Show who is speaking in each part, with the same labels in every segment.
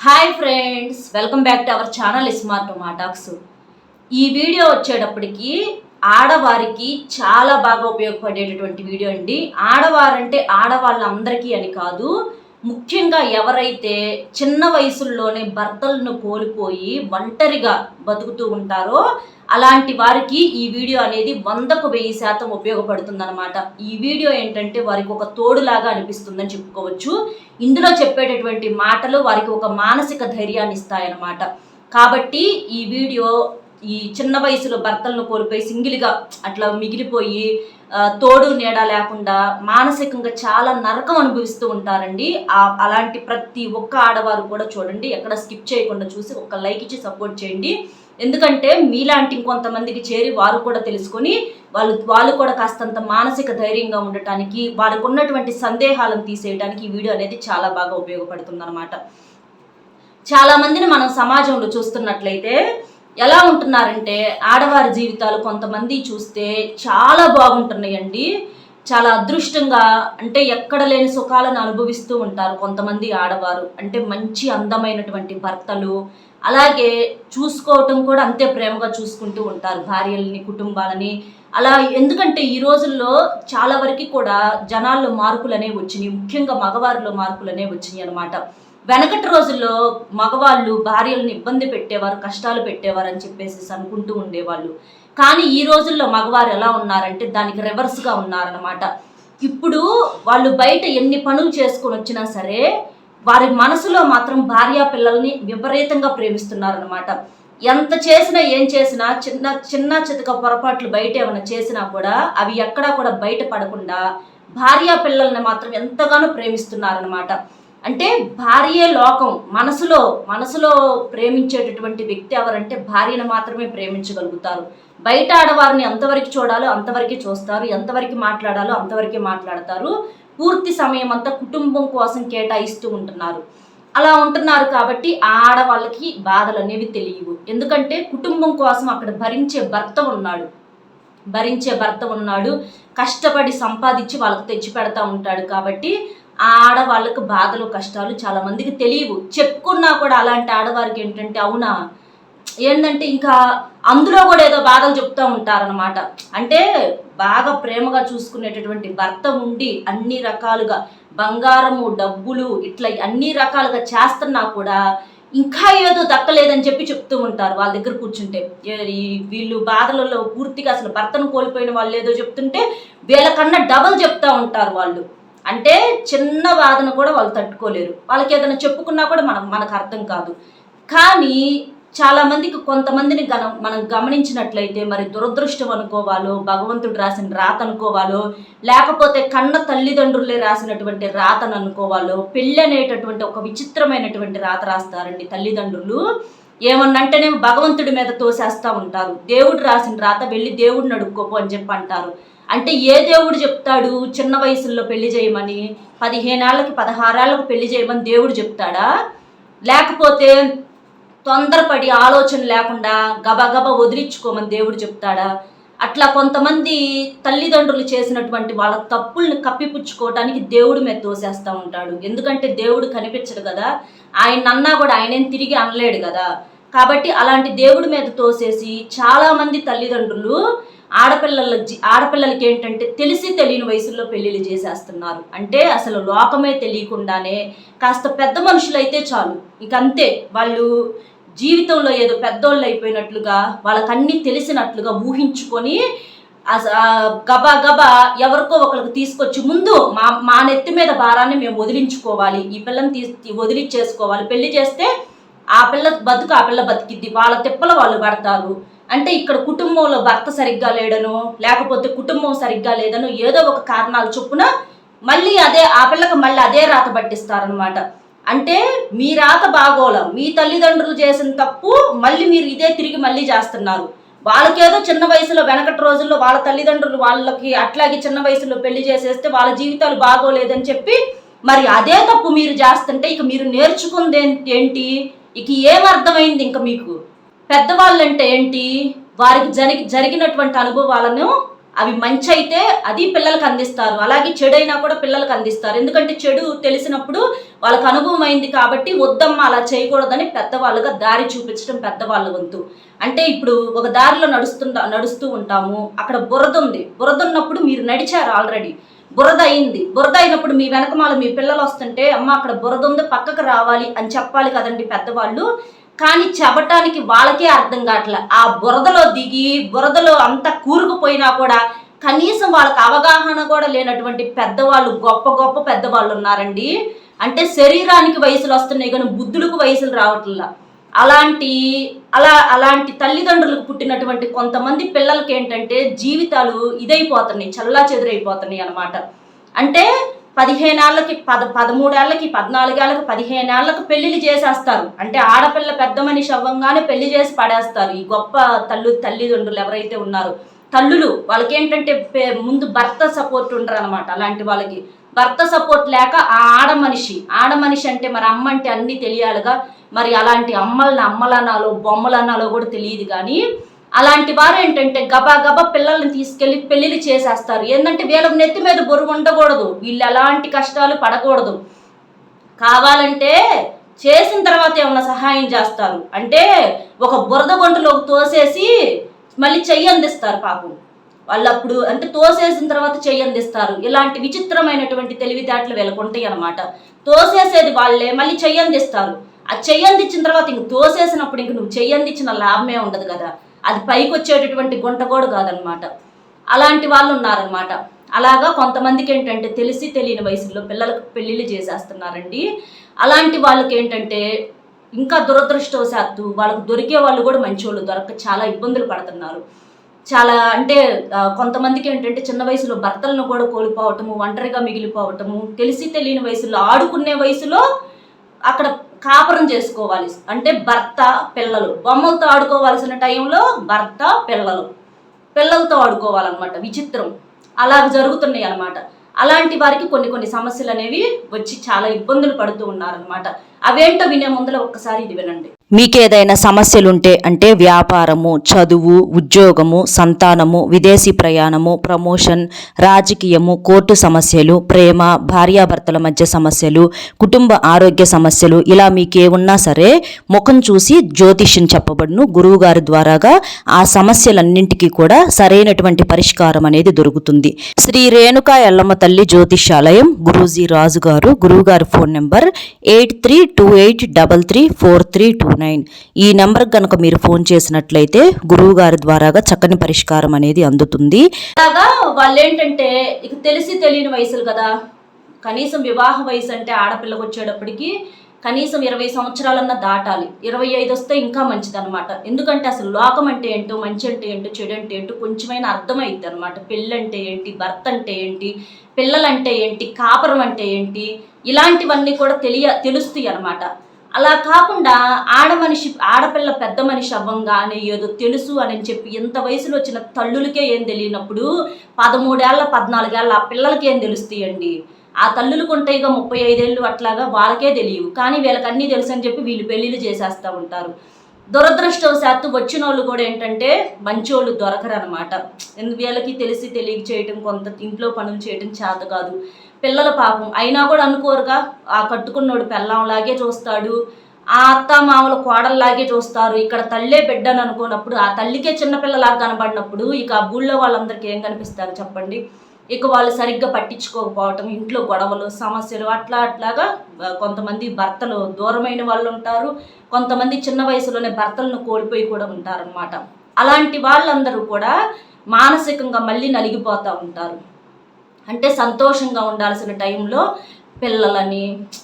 Speaker 1: Hi friends welcome back to our channel smart మాటాక్స్ ఈ video వచ్చేటప్పటికి ఆడవారికి చాలా బాగా ఉపయోగపడేటటువంటి వీడియో అండి. ఆడవారంటే ఆడవాళ్ళందరికీ అని కాదు ముఖ్యంగా ఎవరైతే చిన్న వయసుల్లోనే భర్తలను కోల్పోయి ఒంటరిగా బతుకుతూ ఉంటారో అలాంటి వారికి ఈ వీడియో అనేది వందకు వెయ్యి శాతం ఉపయోగపడుతుందన్నమాట. ఈ వీడియో ఏంటంటే వారికి ఒక తోడులాగా అనిపిస్తుందని చెప్పుకోవచ్చు. ఇందులో చెప్పేటటువంటి మాటలు వారికి ఒక మానసిక ధైర్యాన్ని ఇస్తాయన్నమాట. కాబట్టి ఈ వీడియో ఈ చిన్న వయసులో భర్తలను కోల్పోయి సింగిల్గా అట్లా మిగిలిపోయి తోడు నీడ లేకుండా మానసికంగా చాలా నరకం అనుభవిస్తూ ఉంటారండి. అలాంటి ప్రతి ఒక్క ఆడవారు కూడా చూడండి ఎక్కడ స్కిప్ చేయకుండా చూసి ఒక లైక్ ఇచ్చి సపోర్ట్ చేయండి. ఎందుకంటే మీలాంటి ఇంకొంతమందికి చేరి వారు కూడా తెలుసుకొని వాళ్ళు వాళ్ళు కూడా కాస్తంత మానసిక ధైర్యంగా ఉండటానికి వారికి ఉన్నటువంటి సందేహాలను తీసేయడానికి ఈ వీడియో అనేది చాలా బాగా ఉపయోగపడుతుందన్నమాట. చాలా మందిని మనం సమాజంలో చూస్తున్నట్లయితే ఎలా ఉంటున్నారంటే ఆడవారి జీవితాలు కొంతమంది చూస్తే చాలా బాగుంటున్నాయండి. చాలా అదృష్టంగా అంటే ఎక్కడ లేని సుఖాలను అనుభవిస్తూ ఉంటారు కొంతమంది ఆడవారు. అంటే మంచి అందమైనటువంటి భర్తలు అలాగే చూసుకోవటం కూడా అంతే ప్రేమగా చూసుకుంటూ ఉంటారు భార్యల్ని కుటుంబాలని. అలా ఎందుకంటే ఈ రోజుల్లో చాలా వరకు కూడా జనాల్లో మార్పులు అనేవి వచ్చినాయి. ముఖ్యంగా మగవారిలో మార్పులు అనేవి వచ్చినాయి అనమాట వెనకటి రోజుల్లో మగవాళ్ళు భార్యలను ఇబ్బంది పెట్టేవారు కష్టాలు పెట్టేవారు అని చెప్పేసి అనుకుంటూ ఉండేవాళ్ళు. కానీ ఈ రోజుల్లో మగవారు ఎలా ఉన్నారంటే దానికి రివర్స్గా ఉన్నారనమాట ఇప్పుడు వాళ్ళు బయట ఎన్ని పనులు చేసుకొని వచ్చినా సరే వారి మనసులో మాత్రం భార్య పిల్లల్ని విపరీతంగా ప్రేమిస్తున్నారనమాట ఎంత చేసినా ఏం చేసినా చిన్న చిన్న చితక పొరపాట్లు బయట ఏమైనా చేసినా కూడా అవి ఎక్కడా కూడా బయట పడకుండా భార్య పిల్లల్ని మాత్రం ఎంతగానో ప్రేమిస్తున్నారనమాట అంటే భార్యే లోకం. మనసులో మనసులో ప్రేమించేటటువంటి వ్యక్తి ఎవరంటే భార్యను మాత్రమే ప్రేమించగలుగుతారు. బయట ఆడవారిని ఎంతవరకు చూడాలో అంతవరకు చూస్తారు ఎంతవరకు మాట్లాడాలో అంతవరకే మాట్లాడతారు. పూర్తి సమయం అంతా కుటుంబం కోసం కేటాయిస్తూ ఉంటున్నారు. అలా ఉంటున్నారు కాబట్టి ఆ ఆడవాళ్ళకి బాధలు అనేవి తెలియవు. ఎందుకంటే కుటుంబం కోసం అక్కడ భరించే భర్త ఉన్నాడు. భరించే భర్త ఉన్నాడు. కష్టపడి సంపాదించి వాళ్ళకి తెచ్చి పెడతా ఉంటాడు కాబట్టి ఆ ఆడవాళ్ళకు బాధలు కష్టాలు చాలా మందికి తెలియవు. చెప్పుకున్నా కూడా అలాంటి ఆడవారికి ఏంటంటే అవునా? ఏంటంటే ఇంకా అందులో కూడా ఏదో బాధలు చెప్తూ ఉంటారనమాట అంటే బాగా ప్రేమగా చూసుకునేటటువంటి భర్త ఉండి అన్ని రకాలుగా బంగారము డబ్బులు ఇట్లా అన్ని రకాలుగా చేస్తున్నా కూడా ఇంకా ఏదో దక్కలేదని చెప్పి చెప్తూ ఉంటారు వాళ్ళ దగ్గర కూర్చుంటే. వీళ్ళు బాధలలో పూర్తిగా అసలు భర్తను కోల్పోయిన వాళ్ళు ఏదో చెప్తుంటే వీళ్ళకన్నా డబల్ చెప్తూ ఉంటారు వాళ్ళు. అంటే చిన్న బాధను కూడా వాళ్ళు తట్టుకోలేరు. వాళ్ళకి ఏదైనా చెప్పుకున్నా కూడా మనం మనకు అర్థం కాదు. కానీ చాలా మందికి కొంతమందిని గన మనం గమనించినట్లయితే మరి దురదృష్టం అనుకోవాలో భగవంతుడు రాసిన రాత అనుకోవాలో లేకపోతే కన్న తల్లిదండ్రులే రాసినటువంటి రాతను అనుకోవాలో పెళ్ళి అనేటటువంటి ఒక విచిత్రమైనటువంటి రాత రాస్తారండి తల్లిదండ్రులు. ఏమన్నంటేనే భగవంతుడి మీద తోసేస్తూ ఉంటారు. దేవుడు రాసిన రాత వెళ్ళి దేవుడిని అడుక్కోపు అని చెప్పి అంటారు. అంటే ఏ దేవుడు చెప్తాడు? చిన్న వయసుల్లో పెళ్ళి చేయమని పదిహేనేళ్ళకి పదహారేళ్ళకి పెళ్ళి చేయమని దేవుడు చెప్తాడా? లేకపోతే తొందరపడి ఆలోచన లేకుండా గబగబ వదిలించుకోమని దేవుడు చెప్తాడా? అట్లా కొంతమంది తల్లిదండ్రులు చేసినటువంటి వాళ్ళ తప్పుల్ని కప్పిపుచ్చుకోవటానికి దేవుడు మీద తోసేస్తూ ఉంటాడు. ఎందుకంటే దేవుడు కనిపించడు కదా. ఆయన అన్నా కూడా ఆయనేం తిరిగి అనలేడు కదా. కాబట్టి అలాంటి దేవుడి మీద తోసేసి చాలామంది తల్లిదండ్రులు ఆడపిల్లల ఆడపిల్లలకి ఏంటంటే తెలిసి తెలియని వయసులో పెళ్ళిళ్ళు చేసేస్తున్నారు. అంటే అసలు లోకమే తెలియకుండానే కాస్త పెద్ద మనుషులైతే చాలు. ఇక అంతే వాళ్ళు జీవితంలో ఏదో పెద్దోళ్ళు అయిపోయినట్లుగా వాళ్ళకన్నీ తెలిసినట్లుగా ఊహించుకొని గబా గబా ఎవరికో ఒకరికి తీసుకొచ్చి ముందు మా మా నెత్తి మీద భారాన్ని మేము వదిలించుకోవాలి. ఈ పిల్లని తీసి వదిలించేసుకోవాలి పెళ్ళి చేస్తే ఆ పిల్ల బతుకు ఆ పిల్ల బతికిద్ది. వాళ్ళ తిప్పలు వాళ్ళు పడతారు. అంటే ఇక్కడ కుటుంబంలో భర్త సరిగ్గా లేడనో లేకపోతే కుటుంబం సరిగ్గా లేదనో ఏదో ఒక కారణాలు చొప్పున మళ్ళీ అదే ఆ పిల్లకి మళ్ళీ అదే రాత పట్టిస్తారనమాట. అంటే మీ రాత బాగోళం మీ తల్లిదండ్రులు చేసిన తప్పు మళ్ళీ మీరు ఇదే తిరిగి మళ్ళీ చేస్తున్నారు. వాళ్ళకేదో చిన్న వయసులో వెనకటి రోజుల్లో వాళ్ళ తల్లిదండ్రులు వాళ్ళకి అట్లాగే చిన్న వయసులో పెళ్ళి చేసేస్తే వాళ్ళ జీవితాలు బాగోలేదని చెప్పి మరి అదే తప్పు మీరు చేస్తుంటే ఇక మీరు నేర్చుకుంది ఏంటి? ఇక ఏం అర్థమైంది ఇంకా మీకు? పెద్దవాళ్ళంటే ఏంటి? వారికి జరిగి జరిగినటువంటి అనుభవాలను అవి మంచి అయితే అది పిల్లలకు అందిస్తారు. అలాగే చెడు అయినా కూడా పిల్లలకు అందిస్తారు. ఎందుకంటే చెడు తెలిసినప్పుడు వాళ్ళకి అనుభవం అయింది కాబట్టి వద్దమ్మా అలా చేయకూడదని పెద్దవాళ్ళుగా దారి చూపించడం పెద్దవాళ్ళ వంతు. అంటే ఇప్పుడు ఒక దారిలో నడుస్తుంటా నడుస్తూ ఉంటాము. అక్కడ బురద ఉంది. బురద ఉన్నప్పుడు మీరు నడిచారు ఆల్రెడీ. బురద అయింది. బురద అయినప్పుడు మీ వెనకమాల మీ పిల్లలు వస్తుంటే అమ్మ అక్కడ బురద ఉంది పక్కకు రావాలి అని చెప్పాలి కదండి పెద్దవాళ్ళు. కానీ చెప్పటానికి వాళ్ళకే అర్థం కావట్లే. ఆ బురదలో దిగి బురదలో అంత కూరుకుపోయినా కూడా కనీసం వాళ్ళకి అవగాహన కూడా లేనటువంటి పెద్దవాళ్ళు గొప్ప గొప్ప పెద్దవాళ్ళు ఉన్నారండి. అంటే శరీరానికి వయసులు వస్తున్నాయి కానీ బుద్ధులకు వయసులు రావట్లా. అలాంటి అలా అలాంటి తల్లిదండ్రులకు పుట్టినటువంటి కొంతమంది పిల్లలకి ఏంటంటే జీవితాలు ఇదైపోతున్నాయి చల్లా చెదురైపోతున్నాయి అనమాట అంటే పదిహేనేళ్ళకి పద పదమూడేళ్ళకి పద్నాలుగేళ్ళకి పదిహేనేళ్ళకు పెళ్ళిళ్ళు చేసేస్తారు. అంటే ఆడపిల్ల పెద్ద మనిషి అవ్వంగానే పెళ్ళి చేసి పడేస్తారు. ఈ గొప్ప తల్లు తల్లిదండ్రులు ఎవరైతే ఉన్నారో. తల్లులు వాళ్ళకి ఏంటంటే పే- ముందు భర్త సపోర్ట్ ఉండరు అనమాట అలాంటి వాళ్ళకి. భర్త సపోర్ట్ లేక ఆ ఆడ మనిషి ఆడ మనిషి అంటే మరి అమ్మ అంటే అన్నీ తెలియాలిగా. మరి అలాంటి అమ్మల్ని అమ్మలనాలో బొమ్మలనాలో కూడా తెలియదు కానీ అలాంటి వారు ఏంటంటే గబా గబా పిల్లల్ని తీసుకెళ్ళి పెళ్ళిళ్ళు చేసేస్తారు. ఏంటంటే వీళ్ళ నెత్తి మీద బరువు ఉండకూడదు. వీళ్ళు ఎలాంటి కష్టాలు పడకూడదు. కావాలంటే చేసిన తర్వాత ఏమైనా సహాయం చేస్తారు. అంటే ఒక బురద గుంటలోకి తోసేసి మళ్ళీ చెయ్యి అందిస్తారు పాపం. వాళ్ళు అప్పుడు అంటే తోసేసిన తర్వాత చెయ్యి అందిస్తారు. ఇలాంటి విచిత్రమైనటువంటి తెలివితేటలు వీళ్ళకు ఉంటాయి అనమాట తోసేసేది వాళ్ళే మళ్ళీ చెయ్యి అందిస్తారు. ఆ చెయ్యి అందించిన తర్వాత ఇంక తోసేసినప్పుడు ఇంక నువ్వు చెయ్యి అందించిన లాభమే ఉండదు కదా. అది పైకి వచ్చేటటువంటి గుంట కూడా కాదనమాట. అలాంటి వాళ్ళు ఉన్నారనమాట. అలాగా కొంతమందికి ఏంటంటే తెలిసి తెలియని వయసులో పిల్లలకు పెళ్ళిళ్ళు చేసేస్తున్నారండి. అలాంటి వాళ్ళకి ఏంటంటే ఇంకా దురదృష్టవశాత్తు వాళ్ళకు దొరికే వాళ్ళు కూడా మంచివాళ్ళు దొరక చాలా ఇబ్బందులు పడుతున్నారు. చాలా అంటే కొంతమందికి ఏంటంటే చిన్న వయసులో భర్తలను కూడా కోల్పోవటము ఒంటరిగా మిగిలిపోవటము తెలిసి తెలియని వయసులో ఆడుకునే వయసులో అక్కడ కాపురం చేసుకోవాలి. అంటే భర్త పిల్లలు. బొమ్మలతో ఆడుకోవాల్సిన టైంలో భర్త పిల్లలు. పిల్లలతో ఆడుకోవాలన్నమాట విచిత్రం. అలా జరుగుతున్నాయి అన్నమాట అలాంటి వారికి కొన్ని కొన్ని సమస్యలు అనేవి వచ్చి చాలా ఇబ్బందులు పడుతూ ఉన్నారనమాట అవేంటో వినే ముందర ఒక్కసారి ఇది వినండి.
Speaker 2: మీకేదైనా సమస్యలుంటే అంటే వ్యాపారము చదువు ఉద్యోగము సంతానము విదేశీ ప్రయాణము ప్రమోషన్ రాజకీయము కోర్టు సమస్యలు ప్రేమ భార్యాభర్తల మధ్య సమస్యలు కుటుంబ ఆరోగ్య సమస్యలు ఇలా మీకేమున్నా సరే ముఖం చూసి జ్యోతిష్యం చెప్పబడును. గురువుగారి ద్వారాగా ఆ సమస్యలన్నింటికీ కూడా సరైనటువంటి పరిష్కారం అనేది దొరుకుతుంది. శ్రీ రేణుకా ఎల్లమ్మ తల్లి జ్యోతిష్యాలయం గురూజీ రాజుగారు గురువుగారి phone number eight three two eight double three four three two nine. ఈ నెంబర్ కనుక మీరు ఫోన్ చేసినట్లయితే గురువు గారి ద్వారాగా చక్కని పరిష్కారం అనేది అందుతుంది.
Speaker 1: అలాగా వాళ్ళు ఏంటంటే ఇక తెలిసి తెలియని వయసులు కదా. కనీసం వివాహ వయసు అంటే ఆడపిల్లకి వచ్చేటప్పటికి కనీసం ఇరవై సంవత్సరాలన్నా దాటాలి. ఇరవై ఐదు వస్తే ఇంకా మంచిదన్నమాట. ఎందుకంటే అసలు లోకం అంటే ఏంటో మంచి అంటే ఏంటో చెడు అంటే ఏంటో కొంచెమైనా అర్థమైద్ది అనమాట పెళ్ళంటే ఏంటి భర్త అంటే ఏంటి పిల్లలంటే ఏంటి కాపురం అంటే ఏంటి ఇలాంటివన్నీ కూడా తెలియ తెలుస్తాయి అనమాట అలా కాకుండా ఆడ మనిషి ఆడపిల్ల పెద్ద మనిషి అవ్వంగానే ఏదో తెలుసు అని చెప్పి ఎంత వయసులో వచ్చిన తల్లులకే ఏం తెలియనప్పుడు పదమూడేళ్ళ పద్నాలుగేళ్ళ ఆ పిల్లలకి ఏం తెలుస్తాయండి? ఆ తల్లులకు ఉంటాయి ముప్పై ఐదేళ్ళు అట్లాగా వాళ్ళకే తెలియవు. కానీ వీళ్ళకి అన్నీ తెలుసు అని చెప్పి వీళ్ళు పెళ్ళిళ్ళు చేసేస్తూ ఉంటారు. దురదృష్టవశాత్తు వచ్చిన వాళ్ళు కూడా ఏంటంటే మంచోళ్ళు దొరకరు అనమాట వీళ్ళకి తెలిసి తెలియక చేయటం కొంత ఇంట్లో పనులు చేయటం చేత కాదు. పిల్లల పాపం. అయినా కూడా అనుకోరుగా ఆ కట్టుకున్నోడు పెళ్ళంలాగే చూస్తాడు ఆ అత్త మామల కోడల్లాగే చూస్తారు. ఇక్కడ తల్లే బిడ్డని అనుకున్నప్పుడు ఆ తల్లికే చిన్నపిల్లలాగా కనబడినప్పుడు ఇక ఆ ఊళ్ళో వాళ్ళందరికీ ఏం కనిపిస్తారు చెప్పండి? ఇక వాళ్ళు సరిగ్గా పట్టించుకోకపోవటం ఇంట్లో గొడవలు సమస్యలు అట్లా అట్లాగా కొంతమంది భర్తలు దూరమైన వాళ్ళు ఉంటారు. కొంతమంది చిన్న వయసులోనే భర్తలను కోల్పోయి కూడా ఉంటారనమాట అలాంటి వాళ్ళందరూ కూడా మానసికంగా మళ్ళీ నలిగిపోతూ ఉంటారు. అంటే సంతోషంగా ఉండాల్సిన టైంలో పిల్లలని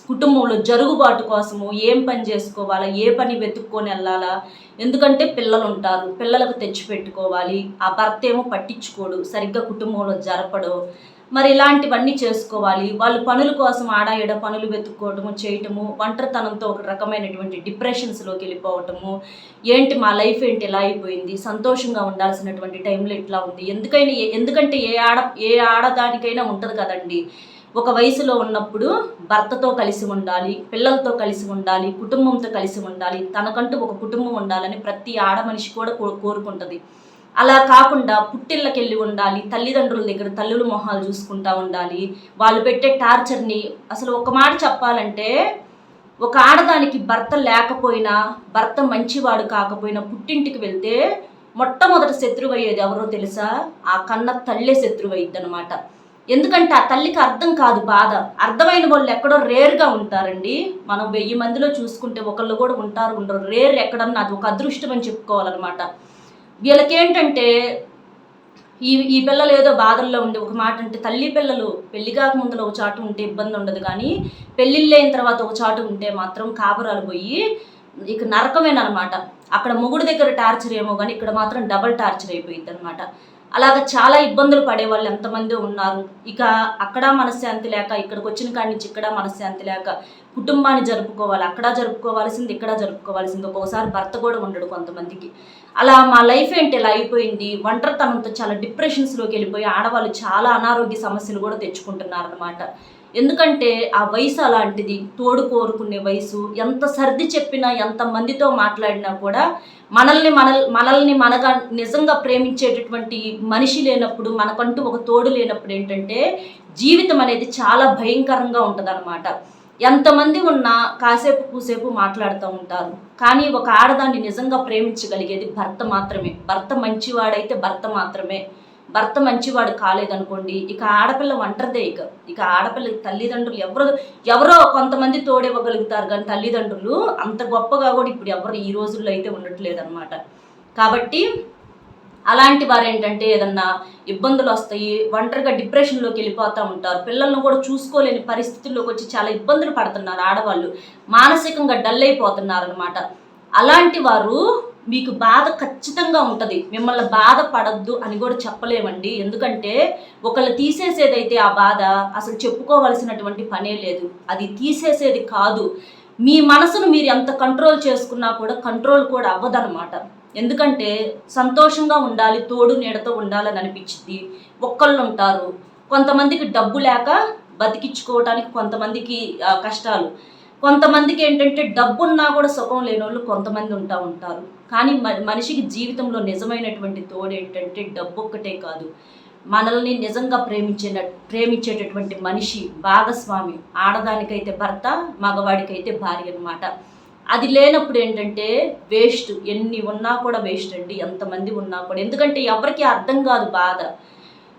Speaker 1: కుటుంబంలో జరుగుబాటు కోసము ఏం పని చేసుకోవాలా ఏ పని వెతుక్కొని వెళ్ళాలా? ఎందుకంటే పిల్లలు ఉంటారు పిల్లలకు తెచ్చిపెట్టుకోవాలి ఆ భర్త ఏమో పట్టించుకోడు సరిగ్గా కుటుంబంలో జరపడు మరి ఇలాంటివన్నీ చేసుకోవాలి. వాళ్ళు పనుల కోసం ఆడా ఈడ పనులు వెతుక్కోవటము చేయటము ఒంటరితనంతో ఒక రకమైనటువంటి డిప్రెషన్స్లోకి వెళ్ళిపోవటము. ఏంటి మా లైఫ్ ఏంటి ఇలా అయిపోయింది? సంతోషంగా ఉండాల్సినటువంటి టైంలో ఇట్లా ఉంది? ఎందుకైనా ఎందుకంటే ఏ ఆడ ఏ ఆడదానికైనా ఉంటుంది కదండి. ఒక వయసులో ఉన్నప్పుడు భర్తతో కలిసి ఉండాలి పిల్లలతో కలిసి ఉండాలి కుటుంబంతో కలిసి ఉండాలి. తనకంటూ ఒక కుటుంబం ఉండాలని ప్రతి ఆడ మనిషి కూడా కో కోరుకుంటుంది. అలా కాకుండా పుట్టిళ్ళకెళ్ళి ఉండాలి తల్లిదండ్రుల దగ్గర తల్లుల మొహాలు చూసుకుంటా ఉండాలి వాళ్ళు పెట్టే టార్చర్ని అసలు ఒక మాట చెప్పాలంటే ఒక ఆడదానికి భర్త లేకపోయినా భర్త మంచివాడు కాకపోయినా పుట్టింటికి వెళ్తే మొట్టమొదటి శత్రువు అయ్యేది ఎవరో తెలుసా? ఆ కన్న తల్లే శత్రువు అయ్యిద్ది అనమాట ఎందుకంటే ఆ తల్లికి అర్థం కాదు బాధ. అర్థమైన వాళ్ళు ఎక్కడో రేర్గా ఉంటారండి. మనం వెయ్యి మందిలో చూసుకుంటే ఒకళ్ళు కూడా ఉంటారు ఉండరు. రేర్ ఎక్కడన్నా అది ఒక అదృష్టం అని చెప్పుకోవాలన్నమాట. వీళ్ళకేంటంటే ఈ ఈ పిల్లలు ఏదో బాధల్లో ఉండే ఒక మాట అంటే తల్లి పిల్లలు పెళ్ళి కాకముందులో ఒక చాటు ఉంటే ఇబ్బంది ఉండదు కానీ పెళ్ళిళ్ళు అయిన తర్వాత ఒక చాటు ఉంటే మాత్రం కాపురాలు పోయి ఇక నరకమేనమాట అక్కడ మొగుడు దగ్గర టార్చర్ ఏమో కానీ ఇక్కడ మాత్రం డబల్ టార్చర్ అయిపోయింది అనమాట అలాగ చాలా ఇబ్బందులు పడే వాళ్ళు ఎంతమంది ఉన్నారు. ఇక అక్కడ మనశ్శాంతి లేక ఇక్కడికి వచ్చిన కాడి నుంచి ఇక్కడ మనశ్శాంతి లేక కుటుంబాన్ని జరుపుకోవాలి అక్కడ జరుపుకోవాల్సింది ఇక్కడ జరుపుకోవాల్సింది ఒక్కొక్కసారి భర్త కూడా ఉండడు కొంతమందికి. అలా మా లైఫ్ ఏంటి ఇలా అయిపోయింది? ఒంటరితనంతో చాలా డిప్రెషన్స్లోకి వెళ్ళిపోయి ఆడవాళ్ళు చాలా అనారోగ్య సమస్యలు కూడా తెచ్చుకుంటున్నారు అనమాట ఎందుకంటే ఆ వయసు అలాంటిది తోడు కోరుకునే వయసు ఎంత సర్ది చెప్పినా ఎంత మందితో మాట్లాడినా కూడా మనల్ని మనల్ మనల్ని మనగా నిజంగా ప్రేమించేటటువంటి మనిషి లేనప్పుడు మనకంటూ ఒక తోడు లేనప్పుడు ఏంటంటే జీవితం అనేది చాలా భయంకరంగా ఉంటుంది ఎంతమంది ఉన్నా కాసేపు కూసేపు మాట్లాడుతూ ఉంటారు. కానీ ఒక ఆడదాన్ని నిజంగా ప్రేమించగలిగేది భర్త మాత్రమే. భర్త మంచివాడైతే భర్త మాత్రమే. భర్త మంచివాడు కాలేదనుకోండి ఇక ఆడపిల్ల ఒంటరిదే ఇక. ఇక ఆడపిల్ల తల్లిదండ్రులు ఎవరు ఎవరో కొంతమంది తోడివ్వగలుగుతారు కానీ తల్లిదండ్రులు అంత గొప్పగా కూడా ఇప్పుడు ఎవరు ఈ రోజుల్లో అయితే ఉండట్లేదు అనమాట కాబట్టి అలాంటి వారు ఏంటంటే ఏదన్నా ఇబ్బందులు వస్తాయి ఒంటరిగా డిప్రెషన్లోకి వెళ్ళిపోతూ ఉంటారు. పిల్లల్ని కూడా చూసుకోలేని పరిస్థితుల్లోకి వచ్చి చాలా ఇబ్బందులు పడుతున్నారు ఆడవాళ్ళు. మానసికంగా డల్ అయిపోతున్నారు అనమాట అలాంటి వారు మీకు బాధ ఖచ్చితంగా ఉంటుంది. మిమ్మల్ని బాధపడద్దు అని కూడా చెప్పలేమండి. ఎందుకంటే ఒకళ్ళు తీసేసేదైతే ఆ బాధ అసలు చెప్పుకోవలసినటువంటి పనే లేదు. అది తీసేసేది కాదు. మీ మనసును మీరు ఎంత కంట్రోల్ చేసుకున్నా కూడా కంట్రోల్ కూడా అవ్వదనమాట ఎందుకంటే సంతోషంగా ఉండాలి తోడు నీడతో ఉండాలని అనిపించింది ఒక్కళ్ళు ఉంటారు. కొంతమందికి డబ్బు లేక బతికించుకోవటానికి కొంతమందికి కష్టాలు. కొంతమందికి ఏంటంటే డబ్బున్నా కూడా సుఖం లేని వాళ్ళు కొంతమంది ఉంటా ఉంటారు. కానీ మ- మనిషికి జీవితంలో నిజమైనటువంటి తోడు ఏంటంటే డబ్బు ఒక్కటే కాదు. మనల్ని నిజంగా ప్రేమించిన ప్రేమించేటటువంటి మనిషి భాగస్వామి. ఆడదానికైతే భర్త మగవాడికైతే భార్య అన్నమాట. అది లేనప్పుడు ఏంటంటే వేస్ట్ ఎన్ని ఉన్నా కూడా వేస్ట్ అండి. ఎంతమంది ఉన్నా కూడా. ఎందుకంటే ఎవరికి అర్థం కాదు బాధ.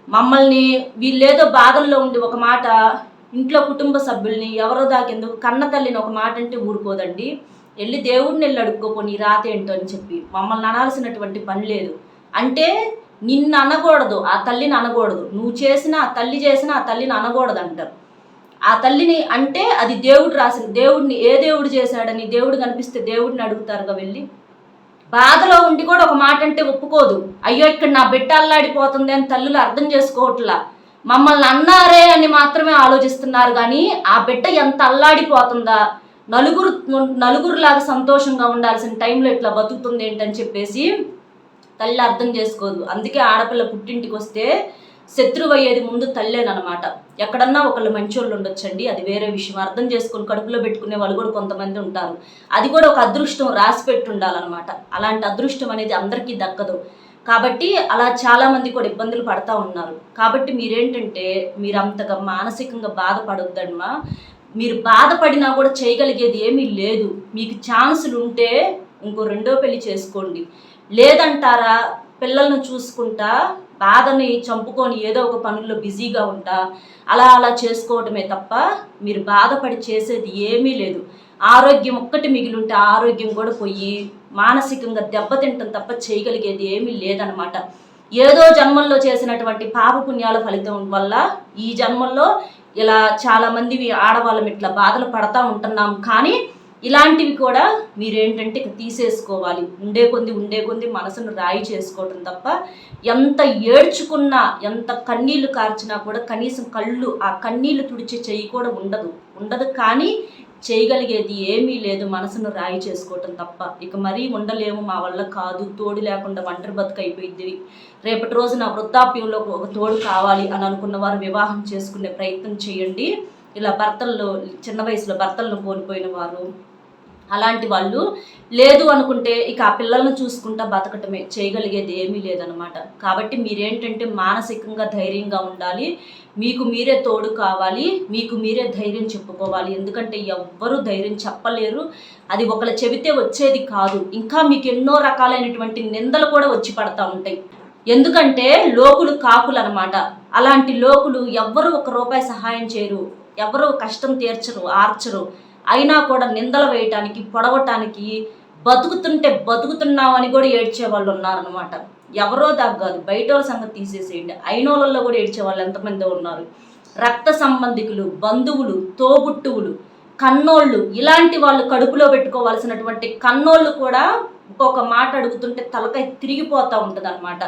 Speaker 1: మమ్మల్ని వీళ్ళేదో బాధల్లో ఉండి ఒక మాట ఇంట్లో కుటుంబ సభ్యుల్ని ఎవరో దాకెందుకు కన్న తల్లిని ఒక మాట అంటే ఊరుకోదండి. వెళ్ళి దేవుడిని వెళ్ళి అడుక్కోపో నీ రాత ఏంటో అని చెప్పి మమ్మల్ని అనాల్సినటువంటి పని లేదు. అంటే నిన్ను అనకూడదు. ఆ తల్లిని అనకూడదు. నువ్వు చేసిన ఆ తల్లి చేసిన ఆ తల్లిని అనకూడదు అంటారు. ఆ తల్లిని అంటే అది దేవుడు రాసిన దేవుడిని ఏ దేవుడు చేశాడని దేవుడు కనిపిస్తే దేవుడిని అడుగుతారుగా వెళ్ళి? బాధలో ఉండి కూడా ఒక మాట అంటే ఒప్పుకోదు. అయ్యో ఇక్కడ నా బిడ్డ అల్లాడిపోతుంది అని తల్లులు అర్థం చేసుకోవట్లా. మమ్మల్ని అన్నారే అని మాత్రమే ఆలోచిస్తున్నారు కానీ ఆ బిడ్డ ఎంత అల్లాడిపోతుందా? నలుగురు నలుగురులాగా సంతోషంగా ఉండాల్సిన టైంలో ఇట్లా బతుకుతుంది ఏంటని చెప్పేసి తల్లి అర్థం చేసుకోదు. అందుకే ఆడపిల్ల పుట్టింటికి వస్తే శత్రువు అయ్యేది ముందు తల్లేనమాట ఎక్కడన్నా ఒకళ్ళు మంచోళ్ళు ఉండొచ్చండి. అది వేరే విషయం. అర్థం చేసుకొని కడుపులో పెట్టుకునే వాళ్ళు కూడా కొంతమంది ఉంటారు. అది కూడా ఒక అదృష్టం రాసి పెట్టి ఉండాలన్నమాట అలాంటి అదృష్టం అనేది అందరికీ దక్కదు. కాబట్టి అలా చాలామంది కూడా ఇబ్బందులు పడతా ఉన్నారు. కాబట్టి మీరేంటంటే మీరు అంతగా మానసికంగా బాధపడొద్దమ్మా. మీరు బాధపడినా కూడా చేయగలిగేది ఏమీ లేదు. మీకు ఛాన్సులు ఉంటే ఇంకో రెండో పెళ్ళి చేసుకోండి. లేదంటారా పిల్లల్ని చూసుకుంటా బాధని చంపుకొని ఏదో ఒక పనుల్లో బిజీగా ఉంటా అలా అలా చేసుకోవటమే తప్ప మీరు బాధపడి చేసేది ఏమీ లేదు. ఆరోగ్యం ఒక్కటి మిగిలి ఉంటే ఆరోగ్యం కూడా పోయి మానసికంగా దెబ్బతింటం తప్ప చేయగలిగేది ఏమీ లేదనమాట ఏదో జన్మల్లో చేసినటువంటి పాపపుణ్యాల ఫలితం వల్ల ఈ జన్మల్లో ఇలా చాలామంది ఆడవాళ్ళం ఇట్లా బాధలు పడతా ఉంటున్నాం. కానీ ఇలాంటివి కూడా మీరేంటంటే ఇక తీసేసుకోవాలి. ఉండే కొంది ఉండే కొంది మనసును రాయి చేసుకోవటం తప్ప ఎంత ఏడ్చుకున్నా ఎంత కన్నీళ్ళు కార్చినా కూడా కనీసం కళ్ళు ఆ కన్నీళ్ళు తుడిచే చెయ్యి కూడా ఉండదు. ఉండదు కానీ చేయగలిగేది ఏమీ లేదు మనసును రాయి చేసుకోవటం తప్ప. ఇక మరీ ఉండలేము మా వల్ల కాదు తోడు లేకుండా ఒంటరి బతుకు అయిపోయింది రేపటి నా వృద్ధాప్యంలో ఒక తోడు కావాలి అని అనుకున్న వారు వివాహం చేసుకునే ప్రయత్నం చేయండి. ఇలా భర్తల్లో చిన్న వయసులో భర్తలను కోల్పోయిన వారు అలాంటి వాళ్ళు లేదు అనుకుంటే ఇక ఆ పిల్లల్ని చూసుకుంటా బతకటమే చేయగలిగేది ఏమీ లేదనమాట కాబట్టి మీరేంటంటే మానసికంగా ధైర్యంగా ఉండాలి మీకు మీరే తోడు కావాలి మీకు మీరే ధైర్యం చెప్పుకోవాలి. ఎందుకంటే ఎవ్వరూ ధైర్యం చెప్పలేరు అది ఒకళ్ళు చెబితే వచ్చేది కాదు. ఇంకా మీకు ఎన్నో రకాలైనటువంటి నిందలు కూడా వచ్చి పడతా ఉంటాయి. ఎందుకంటే లోకులు కాకులు అనమాట అలాంటి లోకులు ఎవ్వరూ ఒక రూపాయి సహాయం చేయరు ఎవరు కష్టం తీర్చరు ఆర్చరు. అయినా కూడా నిందలు వేయటానికి పొడవటానికి బతుకుతుంటే బతుకుతున్నామని కూడా ఏడ్చే వాళ్ళు ఉన్నారనమాట ఎవరో తగ్గదు బయట వాళ్ళ సంగతి తీసేసేయండి. అయినోళ్ళల్లో కూడా ఏడ్చే వాళ్ళు ఎంతమంది ఉన్నారు? రక్త సంబంధికులు బంధువులు తోబుట్టువులు కన్నోళ్ళు ఇలాంటి వాళ్ళు కడుపులో పెట్టుకోవాల్సినటువంటి కన్నోళ్ళు కూడా ఒక్కొక్క మాట అడుగుతుంటే తలకై తిరిగిపోతూ ఉంటుంది అనమాట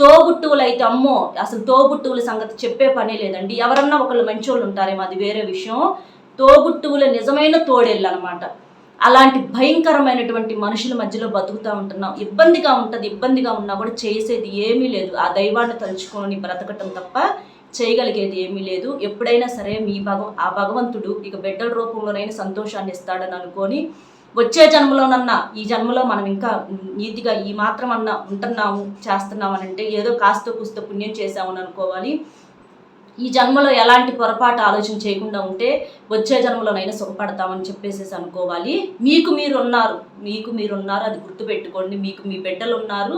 Speaker 1: తోబుట్టువులు అయితే అమ్మో అసలు తోబుట్టువుల సంగతి చెప్పే పనే లేదండి. ఎవరన్నా ఒకళ్ళు మంచోళ్ళు ఉంటారేమో అది వేరే విషయం. తోబుట్టువుల నిజమైన తోడేళ్ళు అనమాట అలాంటి భయంకరమైనటువంటి మనుషుల మధ్యలో బతుకుతూ ఉంటున్నాం. ఇబ్బందిగా ఉంటుంది ఇబ్బందిగా ఉన్నా కూడా చేసేది ఏమీ లేదు. ఆ దైవాన్ని తలుచుకొని బ్రతకటం తప్ప చేయగలిగేది ఏమీ లేదు. ఎప్పుడైనా సరే మీ భగ ఆ భగవంతుడు ఇక బిడ్డల రూపంలోనైనా సంతోషాన్ని ఇస్తాడని అనుకొని వచ్చే జన్మలోనన్నా ఈ జన్మలో మనం ఇంకా నీతిగా ఈ మాత్రం అన్నా ఉంటున్నాము చేస్తున్నామనంటే అంటే ఏదో కాస్త కూస్తో పుణ్యం చేసామని అనుకోవాలి. ఈ జన్మలో ఎలాంటి పొరపాటు ఆలోచన చేయకుండా ఉంటే వచ్చే జన్మలోనైనా సుఖపడతామని చెప్పేసేసి అనుకోవాలి. మీకు మీరు ఉన్నారు మీకు మీరు ఉన్నారు అది గుర్తుపెట్టుకోండి. మీకు మీ బిడ్డలు ఉన్నారు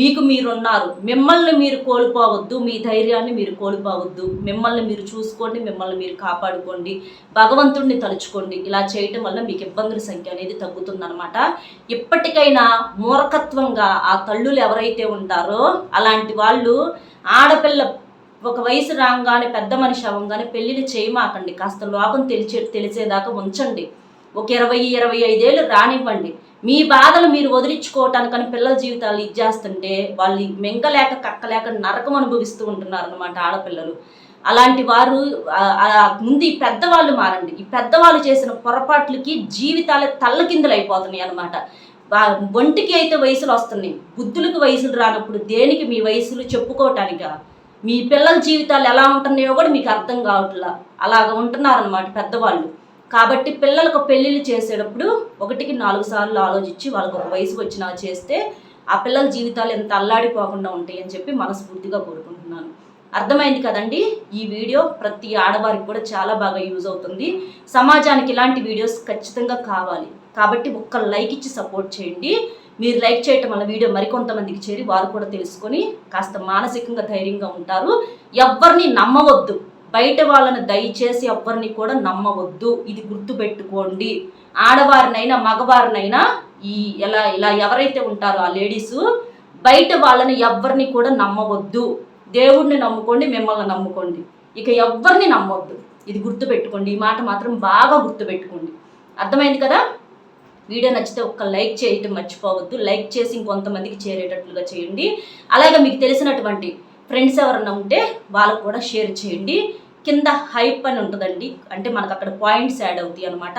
Speaker 1: మీకు మీరు ఉన్నారు మిమ్మల్ని మీరు కోల్పోవద్దు మీ ధైర్యాన్ని మీరు కోల్పోవద్దు. మిమ్మల్ని మీరు చూసుకోండి మిమ్మల్ని మీరు కాపాడుకోండి. భగవంతుడిని తలుచుకోండి. ఇలా చేయటం వల్ల మీకు ఇబ్బందుల సంఖ్య అనేది తగ్గుతుందన్నమాట. ఇప్పటికైనా మూర్ఖత్వంగా ఆ తల్లులు ఎవరైతే ఉంటారో అలాంటి వాళ్ళు ఆడపిల్ల ఒక వయసు రాగానే పెద్ద మనిషి అవ్వగానే పెళ్ళిళ్ళు చేయమాకండి. కాస్త లోకం తెలిచే తెలిసేదాకా ఉంచండి. ఒక ఇరవై ఇరవై ఐదేళ్ళు రానివ్వండి. మీ బాధలు మీరు వదిలించుకోవటానికని పిల్లల జీవితాలు ఇచ్చేస్తుంటే వాళ్ళు మింగలేక కక్కలేక నరకం అనుభవిస్తూ ఉంటున్నారు అనమాట ఆడపిల్లలు. అలాంటి వారు ముందు ఈ పెద్దవాళ్ళు మారండి. ఈ పెద్దవాళ్ళు చేసిన పొరపాట్లకి జీవితాలే తల్లకిందులు అయిపోతున్నాయి అనమాట ఒంటికి అయితే వయసులు వస్తున్నాయి బుద్ధులకు వయసులు రానప్పుడు దేనికి మీ వయసులు చెప్పుకోవటానికా? మీ పిల్లల జీవితాలు ఎలా ఉంటున్నాయో కూడా మీకు అర్థం కావట్లా. అలాగ ఉంటున్నారనమాట పెద్దవాళ్ళు. కాబట్టి పిల్లలకు పెళ్ళిళ్ళు చేసేటప్పుడు ఒకటికి నాలుగు సార్లు ఆలోచించి వాళ్ళకు ఒక వయసు వచ్చినా చేస్తే ఆ పిల్లల జీవితాలు ఎంత అల్లాడిపోకుండా ఉంటాయి అని చెప్పి మనస్ఫూర్తిగా కోరుకుంటున్నాను. అర్థమైంది కదండి? ఈ వీడియో ప్రతి ఆడవారికి కూడా చాలా బాగా యూజ్ అవుతుంది. సమాజానికి ఇలాంటి వీడియోస్ ఖచ్చితంగా కావాలి. కాబట్టి ఒక్క లైక్ ఇచ్చి సపోర్ట్ చేయండి. మీరు లైక్ చేయటం వల్ల వీడియో మరికొంతమందికి చేరి వారు కూడా తెలుసుకొని కాస్త మానసికంగా ధైర్యంగా ఉంటారు. ఎవ్వరిని నమ్మవద్దు. బయట వాళ్ళని దయచేసి ఎవరిని కూడా నమ్మవద్దు. ఇది గుర్తుపెట్టుకోండి. ఆడవారినైనా మగవారినైనా ఈ ఎలా ఇలా ఎవరైతే ఉంటారో ఆ లేడీస్ బయట వాళ్ళని ఎవ్వరిని కూడా నమ్మవద్దు. దేవుడిని నమ్ముకోండి మిమ్మల్ని నమ్ముకోండి. ఇక ఎవ్వరిని నమ్మవద్దు. ఇది గుర్తుపెట్టుకోండి. ఈ మాట మాత్రం బాగా గుర్తుపెట్టుకోండి. అర్థమైంది కదా? వీడియో నచ్చితే ఒక్క లైక్ చేయటం మర్చిపోవద్దు. లైక్ చేసి ఇంకొంతమందికి చేరేటట్లుగా చేయండి. అలాగే మీకు తెలిసినటువంటి ఫ్రెండ్స్ ఎవరన్నా ఉంటే వాళ్ళకు కూడా షేర్ చేయండి. కింద హైప్ అని ఉంటుందండి. అంటే మనకు అక్కడ పాయింట్స్ యాడ్ అవుతాయి అనమాట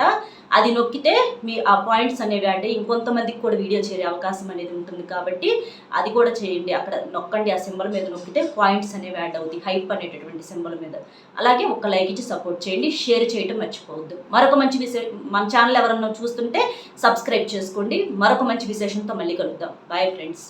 Speaker 1: అది నొక్కితే మీ ఆ పాయింట్స్ అనేవి యాడ్ ఇంకొంతమందికి కూడా వీడియో చేరే అవకాశం అనేది ఉంటుంది కాబట్టి అది కూడా చేయండి. అక్కడ నొక్కండి ఆ సింబల్ మీద నొక్కితే పాయింట్స్ అనేవి యాడ్ అవుతాయి. హైప్ అనేటటువంటి సింబల్ మీద. అలాగే ఒక లైక్ ఇచ్చి సపోర్ట్ చేయండి. షేర్ చేయడం మర్చిపోవద్దు. మరొక మంచి విశేష మన ఛానల్ ఎవరన్నా చూస్తుంటే సబ్స్క్రైబ్ చేసుకోండి. మరొక మంచి విశేషంతో మళ్ళీ కలుద్దాం. Bye friends